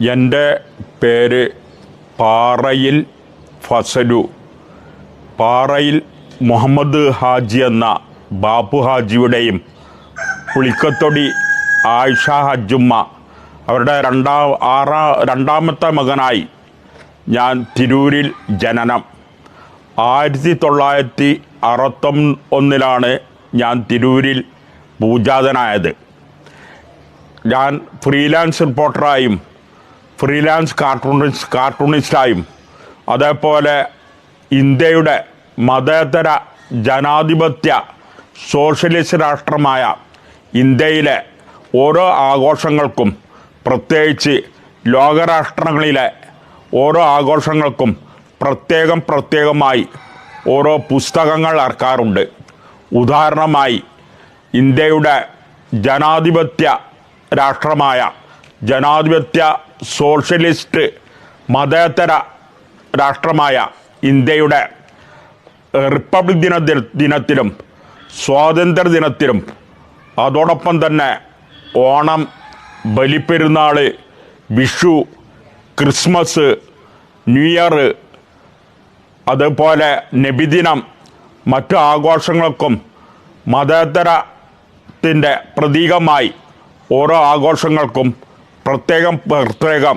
എന്റെ പേര് പാറയിൽ ഫസലു. പാറയിൽ മുഹമ്മദ് ഹാജി എന്ന ബാപ്പു ഹാജിയുടെയും പുളിക്കത്തൊടി ആയിഷ ഹജ്ജുമ്മ അവരുടെ രണ്ടാം ആറാ രണ്ടാമത്തെ മകനായി ഞാൻ തിരൂരിൽ ജനനം. ആയിരത്തി തൊള്ളായിരത്തി അറുപത്തൊന്ന് ഒന്നിലാണ് ഞാൻ തിരൂരിൽ പൂജാതനായത്. ഞാൻ ഫ്രീലാൻസ് റിപ്പോർട്ടറായും ഫ്രീലാൻസ് കാർട്ടൂണിസ്റ്റ് കാർട്ടൂണിസ്റ്റായും അതേപോലെ ഇന്ത്യയുടെ മതേതര ജനാധിപത്യ സോഷ്യലിസ്റ്റ് രാഷ്ട്രമായ ഇന്ത്യയിലെ ഓരോ ആഘോഷങ്ങൾക്കും പ്രത്യേകിച്ച് ലോകരാഷ്ട്രങ്ങളിലെ ഓരോ ആഘോഷങ്ങൾക്കും പ്രത്യേകം പ്രത്യേകമായി ഓരോ പുസ്തകങ്ങൾ ഇറക്കാറുണ്ട് ഉദാഹരണമായി ഇന്ത്യയുടെ ജനാധിപത്യ രാഷ്ട്രമായ ജനാധിപത്യ സോഷ്യലിസ്റ്റ് മതേതര രാഷ്ട്രമായ ഇന്ത്യയുടെ റിപ്പബ്ലിക് ദിന ദിനത്തിലും സ്വാതന്ത്ര്യ ദിനത്തിലും അതോടൊപ്പം തന്നെ Onam Balipperunnal Vishu Christmas new year അതുപോലെ നബിദിനം മറ്റു ആഘോഷങ്ങൾക്കും മതേതരത്തിന്റെ പ്രതീകമായി ഓരോ ആഘോഷങ്ങൾക്കും പ്രത്യേകം പ്രത്യേകം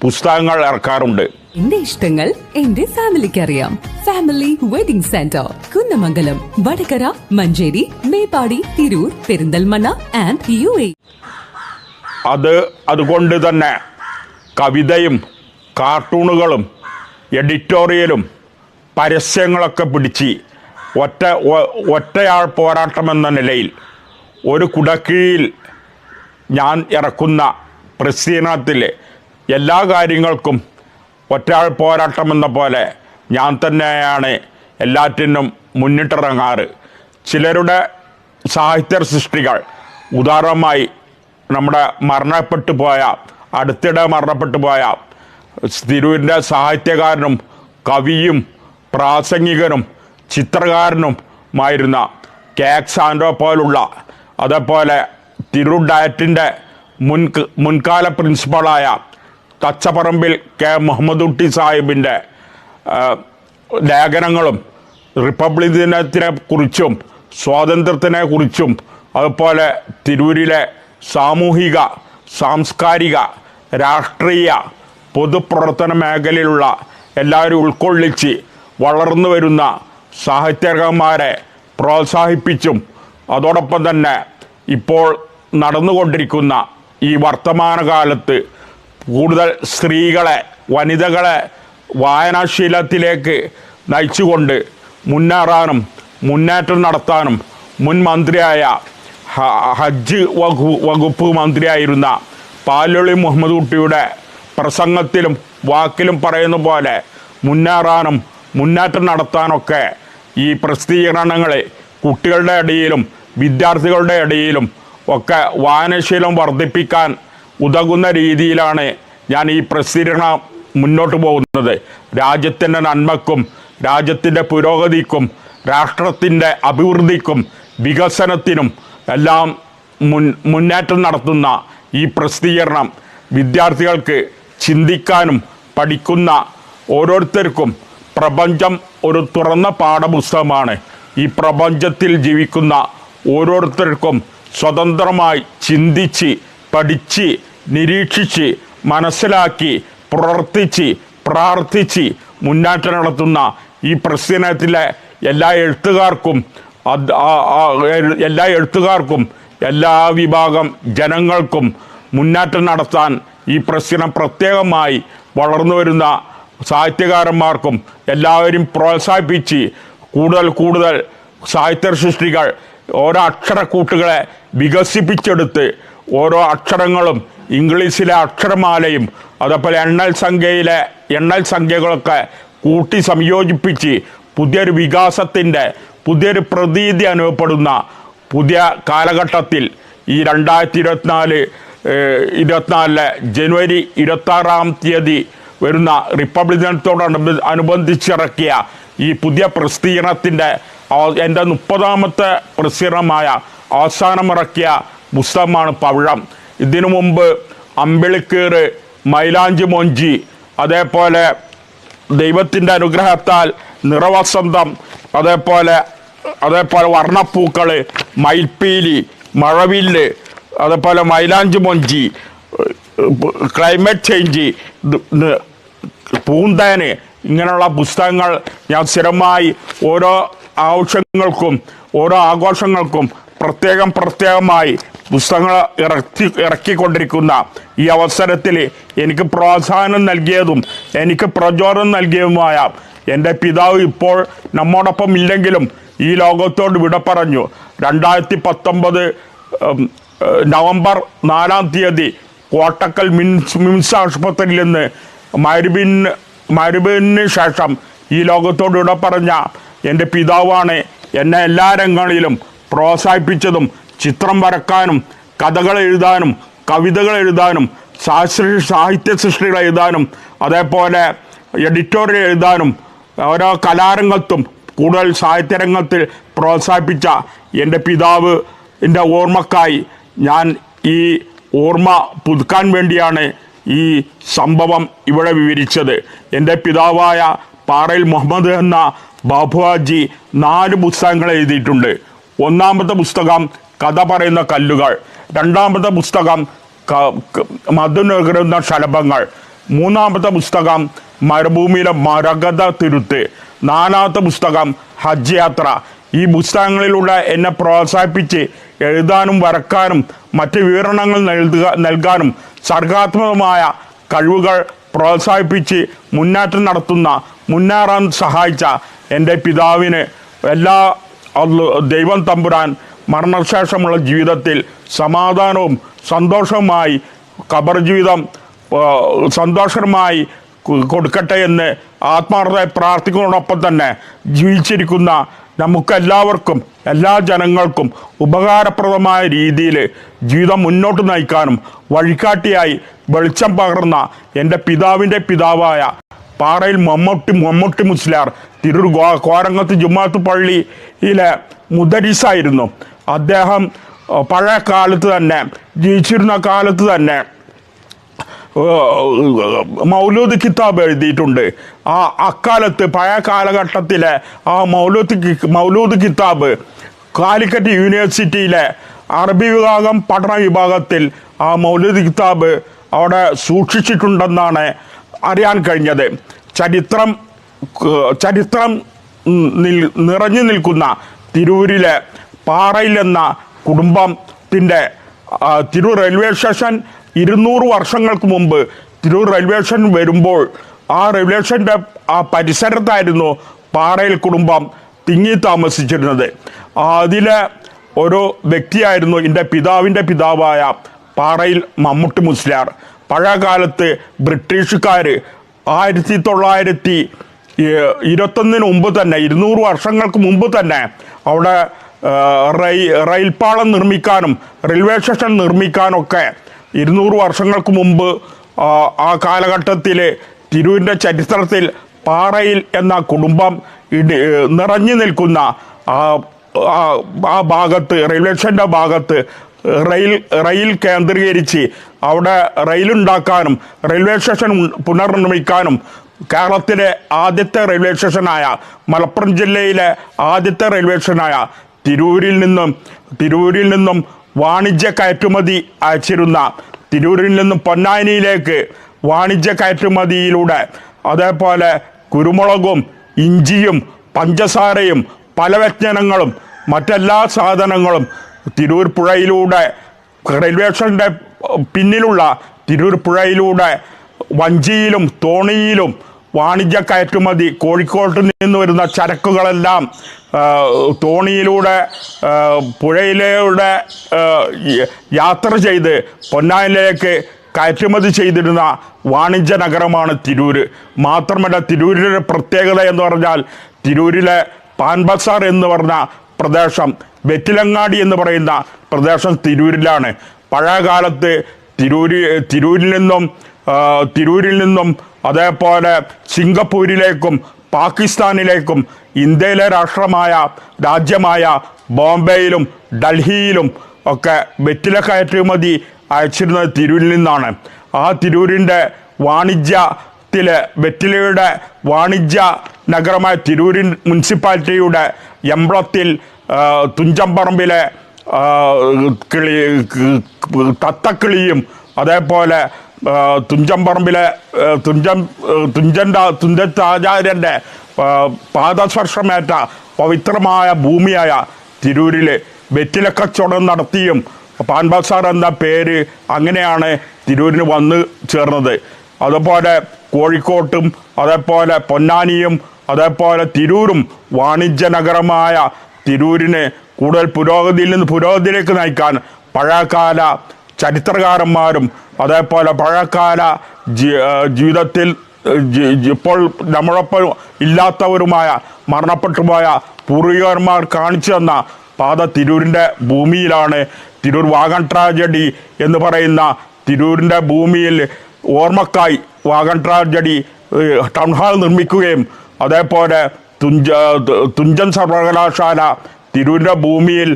പുസ്തകങ്ങൾ ഇറക്കാറുണ്ട്. എന്റെ ഇഷ്ടങ്ങൾ എന്റെ ഫാമിലിക്ക് അറിയാം family wedding centre Kunnamangalam Vadakara Manjeri Meppadi Tirur Perinthalmanna and U A. അത് അതുകൊണ്ട് തന്നെ കവിതയും കാർട്ടൂണുകളും എഡിറ്റോറിയലും പരസ്യങ്ങളൊക്കെ പിടിച്ച് ഒറ്റ ഒറ്റയാൾ പോരാട്ടമെന്ന നിലയിൽ ഒരു കുടക്കീഴിൽ ഞാൻ ഇറക്കുന്ന പ്രസിദ്ധീകരണത്തിൽ എല്ലാ കാര്യങ്ങൾക്കും ഒറ്റാൾ പോരാട്ടം എന്ന പോലെ ഞാൻ തന്നെയാണ് എല്ലാറ്റിനും മുന്നിട്ടിറങ്ങാറ്. ചിലരുടെ സാഹിത്യ സൃഷ്ടികൾ ഉദാഹരണമായി നമ്മുടെ മരണപ്പെട്ടു പോയ അടുത്തിടെ മരണപ്പെട്ടു പോയ തിരുവിന്റെ സാഹിത്യകാരനും കവിയും പ്രാസംഗികനും ചിത്രകാരനുമായിരുന്ന കേക്ക് സാൻഡോ പോലുള്ള അതേപോലെ തിരു ഡയറ്റിന്റെ മുൻ മുൻകാല പ്രിൻസിപ്പളായ തച്ചപ്പറമ്പിൽ കെ. മുഹമ്മദ് കുട്ടി സാഹിബിന്റെ ലേഖനങ്ങളും റിപ്പബ്ലിക് ദിനത്തിനെ കുറിച്ചും സ്വാതന്ത്ര്യത്തിനെ കുറിച്ചും അതുപോലെ തിരൂരിലെ സാമൂഹിക സാംസ്കാരിക രാഷ്ട്രീയ പൊതുപ്രവർത്തന മേഖലയിലുള്ള എല്ലാവരും ഉൾക്കൊള്ളിച്ച് വളർന്നു വരുന്ന സാഹിത്യകാരന്മാരെ പ്രോത്സാഹിപ്പിച്ചും അതോടൊപ്പം തന്നെ ഇപ്പോൾ നടന്നുകൊണ്ടിരിക്കുന്ന ഈ വർത്തമാനകാലത്ത് കൂടുതൽ സ്ത്രീകളെ വനിതകളെ വായനാശീലത്തിലേക്ക് നയിച്ചുകൊണ്ട് മുന്നേറാനും മുന്നേറ്റം നടത്താനും മുൻ മന്ത്രിയായ ഹജ്ജ് വകു വകുപ്പ് മന്ത്രിയായിരുന്ന പാലൊളി മുഹമ്മദ് കുട്ടിയുടെ പ്രസംഗത്തിലും വാക്കിലും പറയുന്ന പോലെ മുന്നേറാനും മുന്നേറ്റം നടത്താനൊക്കെ ഈ പ്രസിദ്ധീകരണങ്ങൾ കുട്ടികളുടെ ഇടയിലും വിദ്യാർത്ഥികളുടെ ഇടയിലും ഒക്കെ വായനശീലം വർദ്ധിപ്പിക്കാൻ ഉതകുന്ന രീതിയിലാണ് ഞാൻ ഈ പ്രസിദ്ധീകരണം മുന്നോട്ട് പോകുന്നത്. രാജ്യത്തിന്റെ നന്മക്കും രാജ്യത്തിന്റെ പുരോഗതിക്കും രാഷ്ട്രത്തിന്റെ അഭിവൃദ്ധിക്കും വികസനത്തിനും എല്ലാം മുൻ മുന്നേറ്റം നടത്തുന്ന ഈ പ്രസിദ്ധീകരണം വിദ്യാർത്ഥികൾക്ക് ചിന്തിക്കാനും പഠിക്കുന്ന ഓരോരുത്തർക്കും പ്രപഞ്ചം ഒരു തുറന്ന പാഠപുസ്തകമാണ്. ഈ പ്രപഞ്ചത്തിൽ ജീവിക്കുന്ന ഓരോരുത്തർക്കും സ്വതന്ത്രമായി ചിന്തിച്ച് പഠിച്ച് നിരീക്ഷിച്ച് മനസ്സിലാക്കി പ്രവർത്തിച്ച് പ്രാർത്ഥിച്ച് മുന്നേറ്റം നടത്തുന്ന ഈ പ്രസ്ഥാനത്തിലെ എല്ലാ എഴുത്തുകാർക്കും എല്ലാ എഴുത്തുകാർക്കും എല്ലാ വിഭാഗം ജനങ്ങൾക്കും മുന്നേറ്റം നടത്താൻ ഈ പ്രസ്ഥാനം പ്രത്യേകമായി വളർന്നു വരുന്ന സാഹിത്യകാരന്മാർക്കും എല്ലാവരും പ്രോത്സാഹിപ്പിച്ച് കൂടുതൽ കൂടുതൽ സാഹിത്യ സൃഷ്ടികൾ ഓരോ അക്ഷരക്കൂട്ടുകളെ വികസിപ്പിച്ചെടുത്ത് ഓരോ അക്ഷരങ്ങളും ഇംഗ്ലീഷിലെ അക്ഷരമാലയും അതേപോലെ എണ്ണൽ സംഖ്യയിലെ എണ്ണൽ സംഖ്യകളൊക്കെ കൂട്ടി സംയോജിപ്പിച്ച് പുതിയൊരു വികാസത്തിന്റെ പുതിയൊരു പ്രതീതി അനുഭവപ്പെടുന്ന പുതിയ കാലഘട്ടത്തിൽ ഈ രണ്ടായിരത്തി ഇരുപത്തിനാല് ഇരുപത്തിനാലിലെ ജനുവരി ഇരുപത്താറാം തീയതി വരുന്ന റിപ്പബ്ലിക് ദിനത്തോടനുബ അനുബന്ധിച്ചിറക്കിയ ഈ പുതിയ പ്രസിദ്ധീകരണത്തിന്റെ എന്റെ മുപ്പതാമത്തെ പ്രസിദ്ധമായ അവസാനമിറക്കിയ പുസ്തകമാണ് പവിഴം. ഇതിനു മുമ്പ് അമ്പിളിക്കീറ് മൈലാഞ്ചി മൊഞ്ചി അതേപോലെ ദൈവത്തിന്റെ അനുഗ്രഹത്താൽ നിറവസന്തം അതേപോലെ അതേപോലെ വർണപ്പൂക്കൾ മയിൽപ്പീലി മഴവില്ല് അതേപോലെ മൈലാഞ്ചി മൊഞ്ചി ക്ലൈമറ്റ് ചേഞ്ച് പൂന്തേന് ഇങ്ങനെയുള്ള പുസ്തകങ്ങൾ ഞാൻ സ്ഥിരമായി ഓരോ ആവശ്യങ്ങൾക്കും ഓരോ ആഘോഷങ്ങൾക്കും പ്രത്യേകം പ്രത്യേകമായി പുസ്തകങ്ങൾ ഇറക്കി ഇറക്കിക്കൊണ്ടിരിക്കുന്ന ഈ അവസരത്തിൽ എനിക്ക് പ്രോത്സാഹനം നൽകിയതും എനിക്ക് പ്രചോദനം നൽകിയതുമായ എന്റെ പിതാവ് ഇപ്പോൾ നമ്മോടൊപ്പം ഇല്ലെങ്കിലും ഈ ലോകത്തോട് വിട പറഞ്ഞു. രണ്ടായിരത്തി പത്തൊമ്പത് നവംബർ നാലാം തീയതി കോട്ടക്കൽ മിംസ് മിംസ് ആശുപത്രിയിൽ നിന്ന് മരുബിന് മരുബിന് ശേഷം ഈ ലോകത്തോട് വിട പറഞ്ഞ എന്റെ പിതാവാണ് എന്നെ എല്ലാ രംഗങ്ങളിലും പ്രോത്സാഹിപ്പിച്ചതും ചിത്രം വരക്കാനും കഥകൾ എഴുതാനും കവിതകൾ എഴുതാനും ശാസ്ത്ര സാഹിത്യ സൃഷ്ടികൾ എഴുതാനും അതേപോലെ എഡിറ്റോറിയൽ എഴുതാനും ഓരോ കലാരംഗത്തും കൂടുതൽ സാഹിത്യരംഗത്തിൽ പ്രോത്സാഹിപ്പിച്ച എന്റെ പിതാവ് എന്റെ ഓർമ്മക്കായി ഞാൻ ഈ ഓർമ്മ പുതുക്കാൻ വേണ്ടിയാണ് ഈ സംഭവം ഇവിടെ വിവരിച്ചത്. എന്റെ പിതാവായ പാറയിൽ മുഹമ്മദ് എന്ന ബാബുവാജി നാല് പുസ്തകങ്ങൾ എഴുതിയിട്ടുണ്ട്. ഒന്നാമത്തെ പുസ്തകം കഥ പറയുന്ന കല്ലുകൾ. രണ്ടാമത്തെ പുസ്തകം മധു ശലഭങ്ങൾ. മൂന്നാമത്തെ പുസ്തകം മരുഭൂമിയിലെ മരകഥ തിരുത്ത്. നാലാമത്തെ പുസ്തകം ഹജ്ജ് യാത്ര ഈ പുസ്തകങ്ങളിലൂടെ എന്നെ പ്രോത്സാഹിപ്പിച്ച് എഴുതാനും വരക്കാനും മറ്റ് വിവരണങ്ങൾ നൽകുക നൽകാനും സർഗാത്മകമായ കഴിവുകൾ പ്രോത്സാഹിപ്പിച്ച് മുന്നേറ്റം നടത്തുന്ന മുന്നേറാൻ സഹായിച്ച എന്റെ പിതാവിന് എല്ലാ ദൈവം തമ്പുരാൻ മരണശേഷമുള്ള ജീവിതത്തിൽ സമാധാനവും സന്തോഷവുമായി ഖബർ ജീവിതം സന്തോഷമായി കൊടുക്കട്ടെ എന്ന് ആത്മാർത്ഥമായി പ്രാർത്ഥിക്കുന്നതോടൊപ്പം തന്നെ ജീവിച്ചിരിക്കുന്ന നമുക്കെല്ലാവർക്കും എല്ലാ ജനങ്ങൾക്കും ഉപകാരപ്രദമായ രീതിയിൽ ജീവിതം മുന്നോട്ട് നയിക്കാനും വഴികാട്ടിയായി വെളിച്ചം പകർന്ന എന്റെ പിതാവിന്റെ പിതാവായ പാറയിൽ മമ്മൂട്ടി മമ്മൂട്ടി മുസ്ലിയാർ തിരൂർ ഗോ- കോരങ്ങത്ത് ജുമാത്ത് പള്ളിയിലെ മുദരിസായിരുന്നു. അദ്ദേഹം പഴയ കാലത്ത് തന്നെ ജീവിച്ചിരുന്ന കാലത്ത് തന്നെ മൗലൂദ് കിതാബ് എഴുതിയിട്ടുണ്ട്. ആ അക്കാലത്ത് പഴയ കാലഘട്ടത്തിലെ ആ മൗലൂദ് മൗലൂദ് കിതാബ് കാലിക്കറ്റ് യൂണിവേഴ്സിറ്റിയിലെ അറബി വിഭാഗം പഠന വിഭാഗത്തിൽ ആ മൗലൂദ് കിതാബ് അവിടെ സൂക്ഷിച്ചിട്ടുണ്ടെന്നാണ് അറിയാൻ കഴിഞ്ഞത്. ചരിത്രം ചരിത്രം നിറഞ്ഞു നിൽക്കുന്ന തിരൂരിലെ പാറയിലെന്ന കുടുംബത്തിന്റെ തിരൂർ റെയിൽവേ സ്റ്റേഷൻ ഇരുന്നൂറ് വർഷങ്ങൾക്ക് മുമ്പ് തിരൂർ റെയിൽവേ സ്റ്റേഷൻ വരുമ്പോൾ ആ റെയിൽവേ സ്റ്റേഷന്റെ ആ പരിസരത്തായിരുന്നു പാറയിൽ കുടുംബം തിങ്ങി താമസിച്ചിരുന്നത്. അതിലെ ഒരു വ്യക്തിയായിരുന്നു എന്റെ പിതാവിന്റെ പിതാവായ പാറയിൽ മമ്മൂട്ടി മുസ്ലിയാർ. പഴയ കാലത്ത് ബ്രിട്ടീഷുകാർ ആയിരത്തി തൊള്ളായിരത്തി ഇരുപത്തൊന്നിന് മുമ്പ് തന്നെ ഇരുന്നൂറ് വർഷങ്ങൾക്ക് മുമ്പ് തന്നെ അവിടെ റെയിൽ റെയിൽപാളം നിർമ്മിക്കാനും റെയിൽവേ സ്റ്റേഷൻ നിർമ്മിക്കാനൊക്കെ ഇരുന്നൂറ് വർഷങ്ങൾക്ക് മുമ്പ് ആ, കാലഘട്ടത്തിൽ തിരുവിന്റെ ചരിത്രത്തിൽ പാറയിൽ എന്ന കുടുംബം ഇടി നിറഞ്ഞു നിൽക്കുന്ന ആ ഭാഗത്ത് റെയിൽവേ സ്റ്റേഷന്റെ ഭാഗത്ത് റെയിൽ റെയിൽ കേന്ദ്രീകരിച്ച് അവിടെ റെയിലുണ്ടാക്കാനും റെയിൽവേ സ്റ്റേഷൻ പുനർനിർമ്മിക്കാനും കേരളത്തിലെ ആദ്യത്തെ റെയിൽവേ സ്റ്റേഷനായ മലപ്പുറം ജില്ലയിലെ ആദ്യത്തെ റെയിൽവേ സ്റ്റേഷനായ തിരൂരിൽ നിന്നും തിരൂരിൽ നിന്നും വാണിജ്യ കയറ്റുമതി അയച്ചിരുന്ന തിരൂരിൽ നിന്നും പൊന്നാനിയിലേക്ക് വാണിജ്യ കയറ്റുമതിയിലൂടെ അതേപോലെ കുരുമുളകും ഇഞ്ചിയും പഞ്ചസാരയും പല വ്യഞ്ജനങ്ങളും മറ്റെല്ലാ സാധനങ്ങളും തിരൂർ പുഴയിലൂടെ റെയിൽവേ സ്റ്റേഷന്റെ പിന്നിലുള്ള തിരൂർ പുഴയിലൂടെ വഞ്ചിയിലും തോണിയിലും വാണിജ്യ കയറ്റുമതി കോഴിക്കോട്ട് നിന്ന് വരുന്ന ചരക്കുകളെല്ലാം തോണിയിലൂടെ പുഴയിലൂടെ യാത്ര ചെയ്ത് പൊന്നാനിലേക്ക് കയറ്റുമതി ചെയ്തിരുന്ന വാണിജ്യ നഗരമാണ് തിരൂർ. മാത്രമല്ല തിരൂരിലെ പ്രത്യേകത എന്ന് പറഞ്ഞാൽ തിരൂരിലെ പാൻ ബസാർ എന്ന് പറഞ്ഞ പ്രദേശം വെറ്റിലങ്ങാടി എന്ന് പറയുന്ന പ്രദേശം തിരൂരിലാണ്. പഴയകാലത്ത് തിരൂരി തിരൂര് തിരൂരിൽ നിന്നും തിരൂരിൽ നിന്നും അതേപോലെ സിംഗപ്പൂരിലേക്കും പാകിസ്ഥാനിലേക്കും ഇന്ത്യയിലെ രാഷ്ട്രമായ രാജ്യമായ ബോംബെയിലും ഡൽഹിയിലും ഒക്കെ വെറ്റില കയറ്റുമതി അയച്ചിരുന്നത് തിരൂരിൽ നിന്നാണ്. ആ തിരൂരിന്റെ വാണിജ്യത്തിൽ വെറ്റിലയുടെ വാണിജ്യ നഗരമായ തിരൂരിൻ മുനിസിപ്പാലിറ്റിയുടെ എംബ്ലത്തിൽ ആ, തുഞ്ചമ്പറമ്പിലെ കിളി തത്തക്കിളിയും അതേപോലെ തുഞ്ചംപറമ്പിലെ തുഞ്ചൻ തുഞ്ചന്റെ തുഞ്ചത്താചാര്യന്റെ പാദസ്പർശമേറ്റ പവിത്രമായ ഭൂമിയായ തിരൂരിൽ വെറ്റില കച്ചവടം നടത്തിയും പാൻബസാർ എന്ന പേര് അങ്ങനെയാണ് തിരൂരിന് വന്ന് ചേർന്നത്. അതുപോലെ കോഴിക്കോട്ടും അതേപോലെ പൊന്നാനിയും അതേപോലെ തിരൂരും വാണിജ്യ നഗരമായ തിരൂരിന് കൂടുതൽ പുരോഗതിയിൽ നിന്ന് പുരോഗതിയിലേക്ക് നയിക്കാൻ പഴയകാല ചരിത്രകാരന്മാരും അതേപോലെ പഴയകാല ജീവിതത്തിൽ ഇപ്പോൾ നമ്മളൊപ്പം ഇല്ലാത്തവരുമായ മരണപ്പെട്ടു പോയ പൂർവികന്മാർ കാണിച്ചു തന്ന പാത തിരൂരിന്റെ ഭൂമിയിലാണ്. തിരൂർ വാഗൺ ട്രാജഡി എന്ന് പറയുന്ന തിരൂരിന്റെ ഭൂമിയിൽ ഓർമ്മക്കായി വാഗൺ ട്രാജഡി ടൗൺ ഹാൾ നിർമ്മിക്കുകയും അതേപോലെ തുഞ്ച തുഞ്ചൻ സർവകലാശാല തിരൂരിന്റെ ഭൂമിയിൽ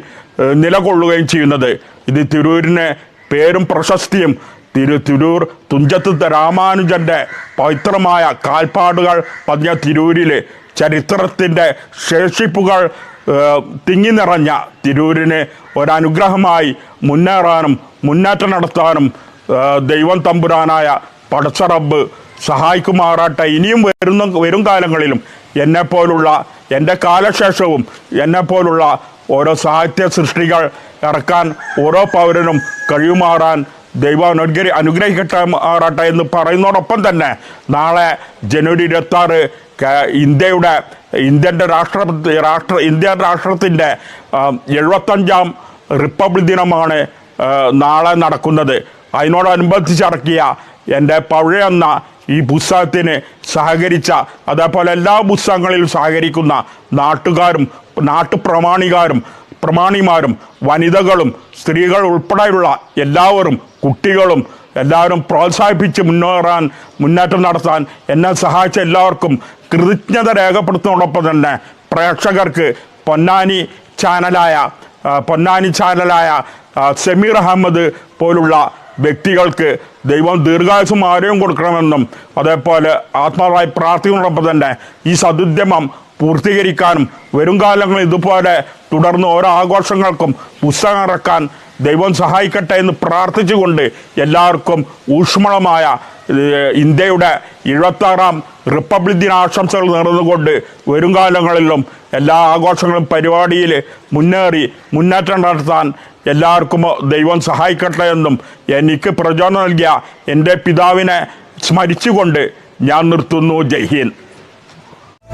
നിലകൊള്ളുകയും ചെയ്യുന്നത്. ഇത് തിരൂരിന് പേരും പ്രശസ്തിയും. തിരു തിരൂർ തുഞ്ചത്ത് രാമാനുജന്റെ പവിത്രമായ കാൽപ്പാടുകൾ പതിഞ്ഞ തിരൂരിൽ ചരിത്രത്തിന്റെ ശേഷിപ്പുകൾ തിങ്ങി നിറഞ്ഞ തിരൂരിന് ഒരനുഗ്രഹമായി മുന്നേറാനും മുന്നേറ്റം നടത്താനും ദൈവം തമ്പുരാനായ പടച്ചറബ് സഹായിക്കുമാറാട്ടെ. ഇനിയും വരുന്ന വരും കാലങ്ങളിലും എന്നെപ്പോലുള്ള എന്റെ കാലശേഷവും എന്നെപ്പോലുള്ള ഓരോ സാഹിത്യ സൃഷ്ടികൾ ഇറക്കാൻ ഓരോ പൗരനും കഴിയുമാറാൻ ദൈവം അനുഗ്രഹി അനുഗ്രഹിക്കട്ടെ മാറാട്ടെ എന്ന് പറയുന്നതോടൊപ്പം തന്നെ നാളെ ജനുവരി ഇരുപത്താറ് ഇന്ത്യയുടെ ഇന്ത്യന്റെ രാഷ്ട്ര രാഷ്ട്ര ഇന്ത്യ രാഷ്ട്രത്തിന്റെ എഴുപത്തഞ്ചാം റിപ്പബ്ലിക് ദിനമാണ് നാളെ നടക്കുന്നത്. അതിനോടനുബന്ധിച്ചിറക്കിയ എന്റെ പഴയ പഴയെന്ന ഈ പുസ്തകത്തിന് സഹകരിച്ച അതേപോലെ എല്ലാ പുസ്തകങ്ങളിലും സഹകരിക്കുന്ന നാട്ടുകാരും നാട്ടുപ്രമാണികാരും പ്രമാണിമാരും വനിതകളും സ്ത്രീകൾ ഉൾപ്പെടെയുള്ള എല്ലാവരും കുട്ടികളും എല്ലാവരും പ്രോത്സാഹിപ്പിച്ച് മുന്നേറാൻ മുന്നേറ്റം നടത്താൻ എന്നെ സഹായിച്ച എല്ലാവർക്കും കൃതജ്ഞത രേഖപ്പെടുത്തുന്നതോടൊപ്പം തന്നെ പ്രേക്ഷകർക്ക് പൊന്നാനി ചാനലായ പൊന്നാനി ചാനലായ സെമീർ അഹമ്മദ് പോലുള്ള വ്യക്തികൾക്ക് ദൈവം ദീർഘായുസും ആരോഗ്യം കൊടുക്കണമെന്നും അതേപോലെ ആത്മാവായി പ്രാർത്ഥിക്കുന്നതോടൊപ്പം തന്നെ ഈ സതുദ്യമം പൂർത്തീകരിക്കാനും വരും കാലങ്ങളിൽ ഇതുപോലെ തുടർന്ന് ഓരോ ആഘോഷങ്ങൾക്കും പുസ്തകം ഇറക്കാൻ ദൈവം സഹായിക്കട്ടെ എന്ന് പ്രാർത്ഥിച്ചുകൊണ്ട് എല്ലാവർക്കും ഊഷ്മളമായ ഇന്ത്യയുടെ എഴുപത്താറാം റിപ്പബ്ലിക് ദിനാശംസകൾ നേർന്നുകൊണ്ട് വരും കാലങ്ങളിലും എല്ലാ ആഘോഷങ്ങളും പരിപാടിയിൽ മുന്നേറി മുന്നേറ്റം നടത്താൻ എല്ലാവർക്കും ദൈവം സഹായിക്കട്ടെ എന്നും എനിക്ക് പ്രചോദനം നൽകിയ എന്റെ പിതാവിനെ സ്മരിച്ചുകൊണ്ട് ഞാൻ നിർത്തുന്നു. ജയ് ഹിന്ദ്.